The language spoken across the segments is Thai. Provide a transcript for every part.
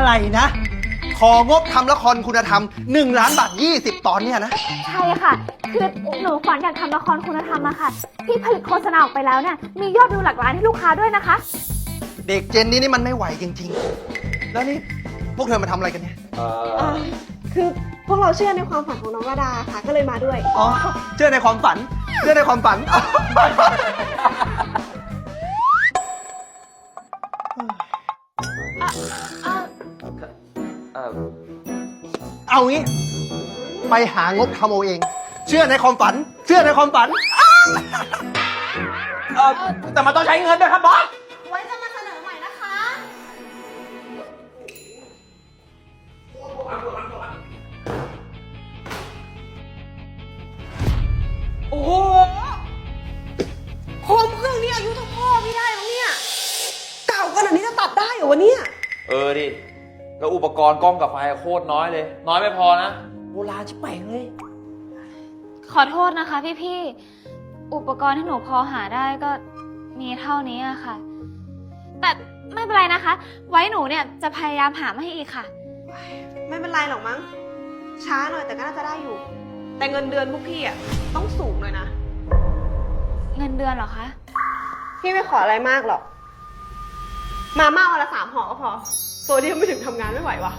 อะไรนะ ของบทำละครคุณธรรม 1 ล้านบาท 20 ตอนเนี่ยนะ ใช่ค่ะ คือหนูฝันอยากทำละครคุณธรรมอะค่ะ ที่ผลิตโฆษณาออกไปแล้วเนี่ย มียอดวิวหลักล้านให้ลูกค้าด้วยนะคะ เด็กเจนนี้นี่มันไม่ไหวจริง ๆ แล้วนี่พวกเธอมาทำอะไรกันเนี่ยเอ่อคือพวกเราเชื่อในความฝันของน้องวดาค่ะ ก็เลยมาด้วย อ๋อเชื่อในความฝันเชื่อในความฝัน เอางี้ ไปหางบทำเอาเอง เชื่อในความฝัน เชื่อในความฝัน เออแต่มันต้องใช้เงินด้วยครับบอส แล้วอุปกรณ์กล้องกับไฟโคตรน้อยเลย น้อยไม่พอนะ โบราณชิบเป่งเลย ขอโทษนะคะพี่ๆอุปกรณ์ที่หนูพอหาได้ก็มีเท่านี้อะค่ะ แต่ไม่เป็นไรนะคะ ไว้หนูเนี่ยจะพยายามหามาให้อีกค่ะ ไม่เป็นไรหรอกมั้ง ช้าหน่อยแต่ก็น่าจะได้อยู่ แต่เงินเดือนพวกพี่อะต้องสูงหน่อยนะ เงินเดือนเหรอคะ พี่ไม่ขออะไรมากหรอก มาม่าวันละสามห่อก็พอ โซเดียมไม่ถึงทำงานไม่ไหววะ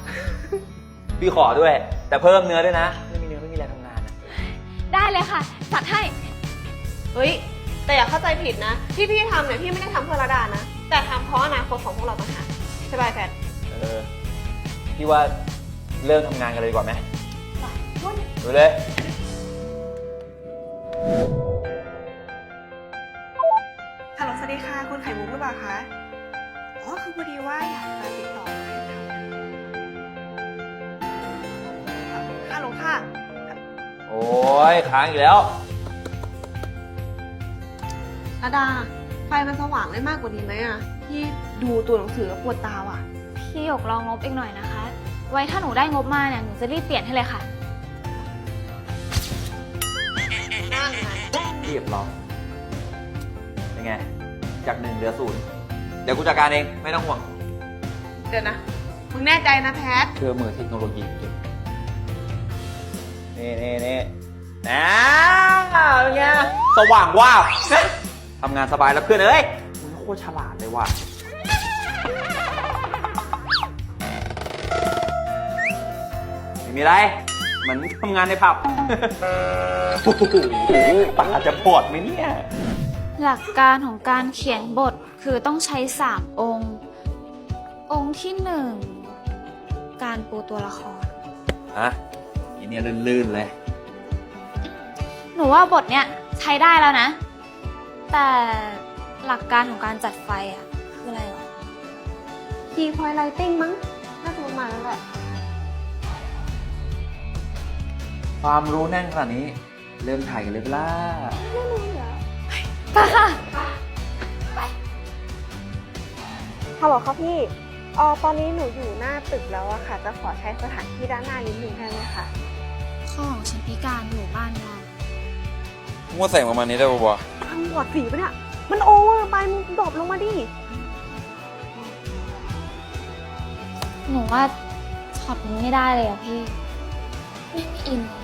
พี่ขอด้วย แต่เพิ่มเนื้อด้วยนะ ไม่มีเนื้อไม่มีแรงทำงานนะได้เลยค่ะจัดให้ เฮ้ย แต่อย่าเข้าใจผิดนะ ที่พี่ทำเนี่ยพี่ไม่ได้ทำเพื่อระดานะ แต่ทำเพราะอนาคตของพวกเราต่างหากใช่ป่ะไอ้แฟนเออพี่ว่าเริ่มทำงานกันเลยดีกว่าไหมดูเลย ฮัลโหลสวัสดีค่ะ คุณไข่มุกหรือเปล่าคะ อ๋อคือพอดีว่าอยากจะติดต่อให้ทำฮัลโหลค่ะ โอ้ยค้างอีกแล้ว ระดา ไฟมันสว่างได้มากกว่านี้ไหมอะพี่ดูตัวหนังสือแล้วปวดตาว่ะ พี่หยกลองงบอีกหน่อยนะคะ ไว้ถ้าหนูได้งบมาเนี่ยหนูจะรีบเปลี่ยนให้เลยค่ะนั่นไงเรียบร้อยเป็นไง จากหนึ่งเหลือศูนย์เดี๋ยวกูจัดการเองไม่ต้องห่วง เดี๋ยวนะ มึงแน่ใจนะแพท เชื่อมือเทคโนโลยีจริงนี่นี่นี่นะเป็นไงสว่างว่าบเฮ้ยทำงานสบายแล้วเพื่อนเอ้ยมึงโคตรฉลาดเลยว่ะ ไม่มีไร เหมือนทำงานในผับ โอ้โหปากจะปวดไหมเนี่ย หลักการของการเขียนบท คือต้องใช้ 3 องค์ องค์ที่ 1 การปูตัวละคร ฮะอีเนี่ยลื่นๆเลย หนูว่าบทเนี้ยใช้ได้แล้วนะ แต่หลักการของการจัดไฟอะคืออะไรหรอ คีย์พอยไลติ้งมั้งน่าจะประมาณนั้นแหละ ความรู้แน่นขนาดนี้ เริ่มถ่ายกันเลยเปล่าป้าค่ะ ฮัลโหลครับพี่อ๋อตอนนี้หนูอยู่หน้าตึกแล้วอะค่ะ จะขอใช้สถานที่ด้านหน้านิดนึงได้ไหมคะข้อของฉันพิการอยู่บ้านเรามึงว่าใส่ประมาณนี้ได้ปะวะทำหวดสีปะเนี่ย มันโอเวอร์ไปมึงดรอปลงมาดิ หนูว่าช็อตนี้ไม่ได้เลยอะพี่ ไม่ไม่อินเลย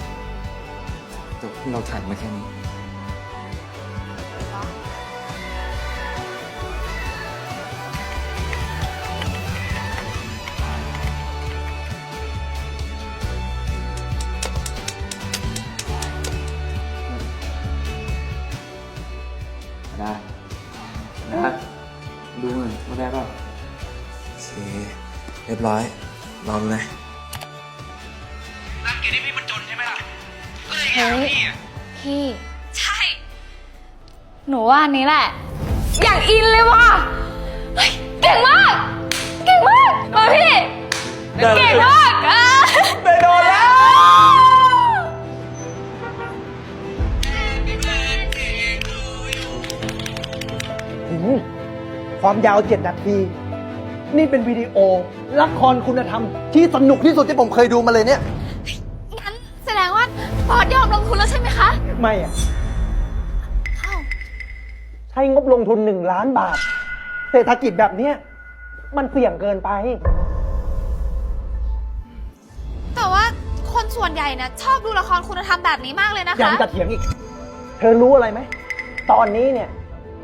เดี๋ยวเราถ่ายมาแค่นี้ ยบร้อยลองดูนะเฮ้ยพี่ ใช่ หนูว่าอันนี้แหละ อยากอินเลยว่ะเฮ้ยเก่งมาก เก่งมากมาพี่ เก่งมากอะได้โดนแล้ว ความยาว 7 นาที นี่เป็นวิดีโอละครคุณธรรมที่สนุกที่สุดที่ผมเคยดูมาเลยเนี่ย งั้นแสดงว่าบอสยอมลงทุนแล้วใช่ไหมคะ ไม่อะอ้าวใช้งบลงทุน1ล้านบาท เศรษฐกิจแบบเนี้ยมันเสี่ยงเกินไปส่วนใหญ่นะชอบดูละครคุณธรรมแบบนี้มากเลยนะคะยังจะเถียงอีก เธอรู้อะไรไหม ตอนนี้เนี่ย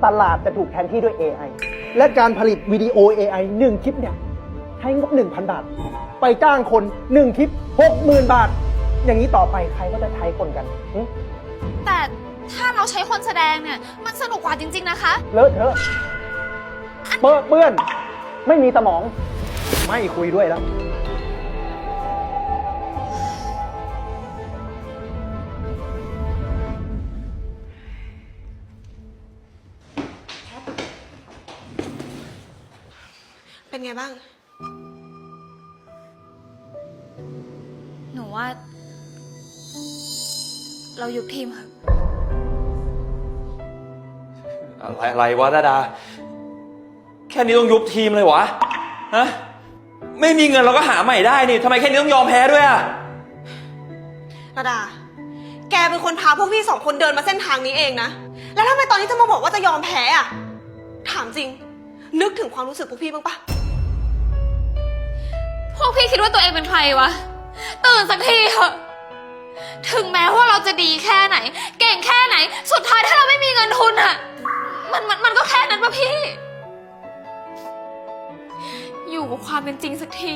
ตลาดจะถูกแทนที่ด้วย AI และการผลิตวิดีโอ AI หนึ่งคลิปเนี่ยใช้งบ 1,000 บาท ไปจ้างคน 1 คลิป 60,000 บาท อย่างนี้ต่อไปใครก็จะใช้คนกันหึแต่ถ้าเราใช้คนแสดงเนี่ย มันสนุกกว่าจริง ๆนะคะ เลอะเทอะเปื้อนเปื้อน ไม่มีสมอง ไม่คุยด้วยแล้ว เป็นไงบ้าง หนูว่า เรายุบทีมค่ะอะไรอะไรวะดาดา แค่นี้ต้องยุบทีมเลยวะ ฮะ ไม่มีเงินเราก็หาใหม่ได้นี่ทำไมแค่นี้ต้องยอมแพ้ด้วยอะระดา แกเป็นคนพาพวกพี่สองคนเดินมาเส้นทางนี้เองนะ แล้วทำไมตอนนี้จะมาบอกว่าจะยอมแพ้อะถามจริง นึกถึงความรู้สึกพวกพี่บ้างปะ พวกพี่คิดว่าตัวเองเป็นใครวะ ตื่นสักทีเถอะ ถึงแม้ว่าเราจะดีแค่ไหน เก่งแค่ไหน สุดท้ายถ้าเราไม่มีเงินทุนอะมันมันมันก็แค่นั้นปะพี่ อยู่กับความเป็นจริงสักที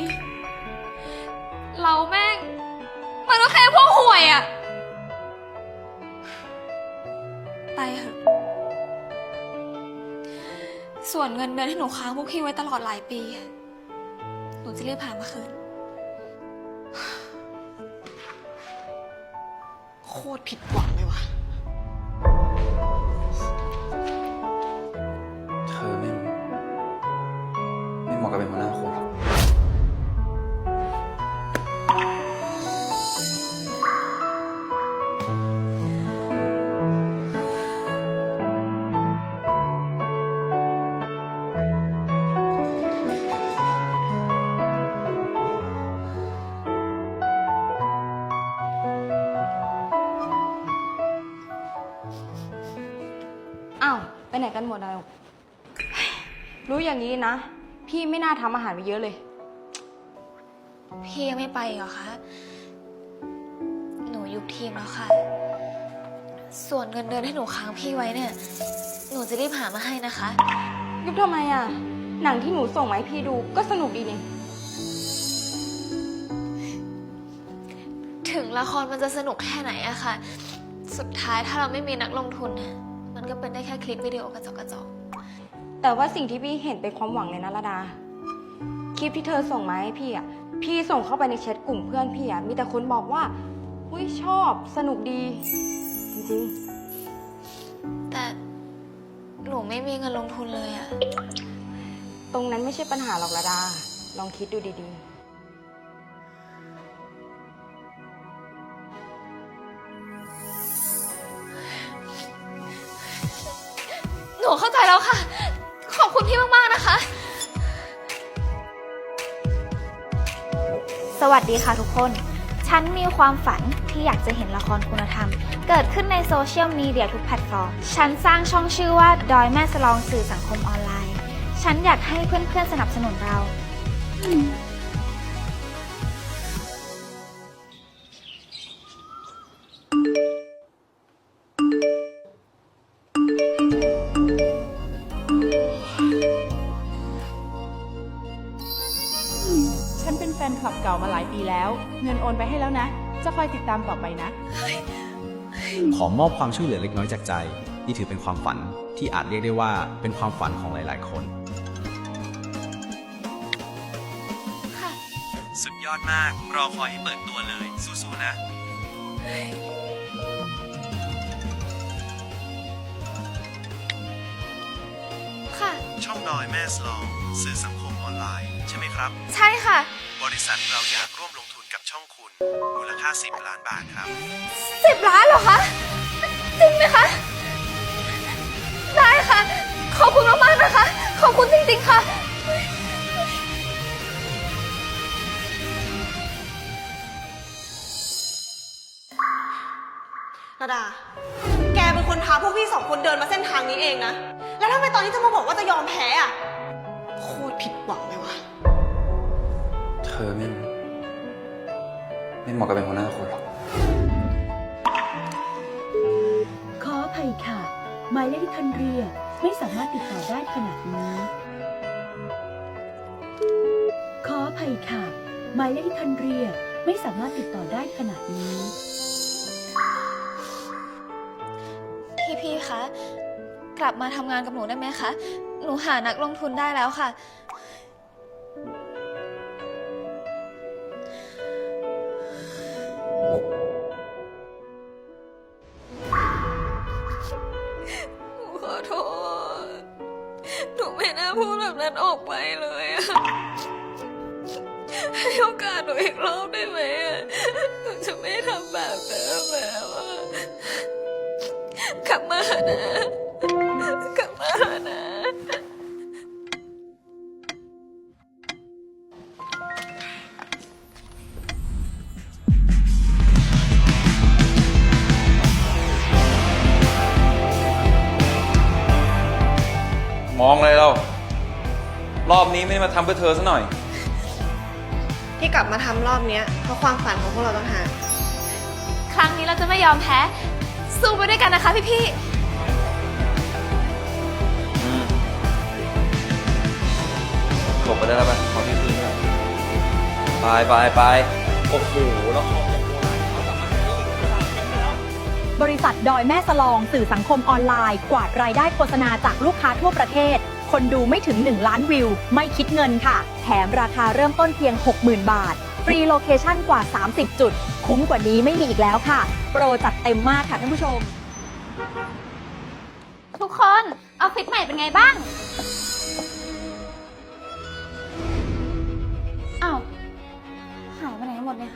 เราแม่ง มันก็แค่พวกห่วยอะไปเถอะ ส่วนเงินเดือนที่หนูค้างพวกพี่ไว้ตลอดหลายปี จะรีบหามาคืน โคตรผิดหวัง ไปไหนกันหมดแล้ว รู้อย่างนี้นะ พี่ไม่น่าทำอาหารไปเยอะเลย พี่ยังไม่ไปเหรอคะ หนูยุบทีมแล้วค่ะ ส่วนเงินเดือนที่หนูค้างพี่ไว้เนี่ย หนูจะรีบหามาให้นะคะ ยุบทำไมอะ หนังที่หนูส่งมาให้พี่ดูก็สนุกดีนี่ ถึงละครมันจะสนุกแค่ไหนอะค่ะ สุดท้ายถ้าเราไม่มีนักลงทุนน่ะมัน ก็เป็นได้แค่คลิปวิดีโอกระจอกกระจอกแต่ว่าสิ่งที่พี่เห็นเป็นความหวังเลยนะระดา คลิปที่เธอส่งมาให้พี่อะ พี่ส่งเข้าไปในแชทกลุ่มเพื่อนพี่อะ มีแต่คนบอกว่าอุ้ยชอบสนุกดี จริงแต่หนูไม่มีเงินลงทุนเลยอะ ๆ ตรงนั้นไม่ใช่ปัญหาหรอกระดา ลองคิดดูดีห สวัสดีค่ะทุกคน ฉันมีความฝันที่อยากจะเห็นละครคุณธรรม เกิดขึ้นในโซเชียลมีเดียทุกแพลตฟอร์ม ฉันสร้างช่องชื่อว่าดอยแม่สลองสื่อสังคมออนไลน์ ฉันอยากให้เพื่อนๆสนับสนุนเรา ปีแล้ว เงินโอนไปให้แล้วนะ จะคอยติดตามต่อไปนะ ขอมอบความช่วยเหลือเล็กน้อยจากใจ นี่ถือเป็นความฝันที่อาจเรียกได้ว่าเป็นความฝันของหลายๆ คน ค่ะ สุดยอดมาก รอคอยให้เปิดตัวเลย สู้ๆนะ ค่ะ ช่องดอยแม่สลอง สื่อสังคมออนไลน์ ใช่ไหมครับ ใช่ค่ะ บริษัทเราอยากร่วมลงทุนกับช่องคุณมูลค่า 10 ล้านบาทครับ สิบล้านเหรอคะจริงไหมคะ ได้ค่ะ ขอบคุณมากๆนะคะ ขอบคุณจริงๆค่ะ ระดา แกเป็นคนพาพวกพี่สองคนเดินมาเส้นทางนี้เองนะ แล้วทำไมตอนนี้จะมาบอกว่าจะยอมแพ้อะ ไม่ไม่เหมาะกับเป็นหัวหน้าคนหรอก ขออภัยค่ะ หมายเลขที่ท่านเรียกไม่สามารถติดต่อได้ขณะนี้ ขออภัยค่ะ หมายเลขที่ท่านเรียกไม่สามารถติดต่อได้ขณะนี้ พี่พี่ๆคะ กลับมาทำงานกับหนูได้ไหมคะ หนูหานักลงทุนได้แล้วค่ะ ออกไปเลยอะให้โอกาสหนูอีกรอบได้ไหมอะหนูจะไม่ทำแบบเดิมแล้วอะกลับมานะ ไม่ได้มาทำเพื่อเธอซะหน่อย ที่กลับมาทำรอบเนี้ยเพราะความฝันของพวกเราต่างหาก ครั้งนี้เราจะไม่ยอมแพ้ สู้ไปด้วยกันนะคะพี่พี่อืมหลบไปได้แล้วไปขอที่คืนด้วยไปไปไปโอ้โหแล้วขอบจะโบราณเขาสามารถบริษัทดอยแม่สลอง สื่อสังคมออนไลน์ กวาดรายได้โฆษณาจากลูกค้าทั่วประเทศ คนดูไม่ถึง 1 ล้านวิว ไม่คิดเงินค่ะ แถมราคาเริ่มต้นเพียง 60,000 บาท ฟรีโลเคชั่นกว่า 30 จุด คุ้มกว่านี้ไม่มีอีกแล้วค่ะ โปรจัดเต็มมากค่ะท่านผู้ชม ทุกคนออฟฟิศใหม่เป็นไงบ้างอ้าวหายไปไหนหมดเนี่ย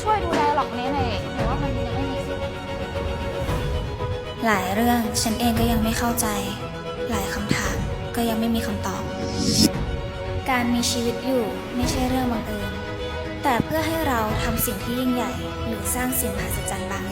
ช่วยดูแลหลอกเน้หน่อยหรือว่ามันยังไม่มีสิทธิ์หลายเรื่องฉันเองก็ยังไม่เข้าใจ หลายคำถามก็ยังไม่มีคำตอบ การมีชีวิตอยู่ไม่ใช่เรื่องบังเอิญแต่เพื่อให้เราทำสิ่งที่ยิ่งใหญ่ หรือสร้างสิ่งมหัศจรรย์บาง